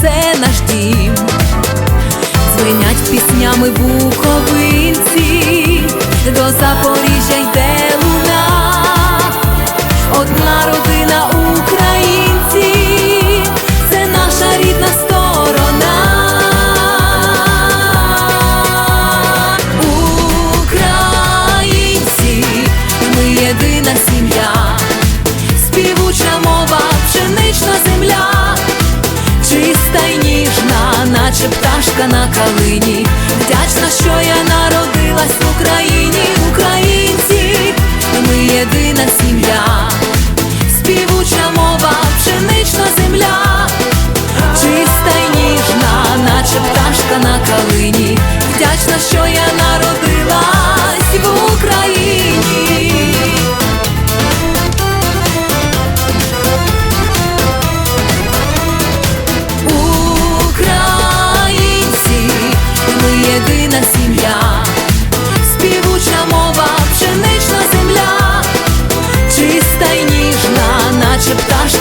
Це наш дім. звинять піснями буковинці, пташка на калині. Вдячна, що я народилась в Україні, українці, ми єдина сім'я,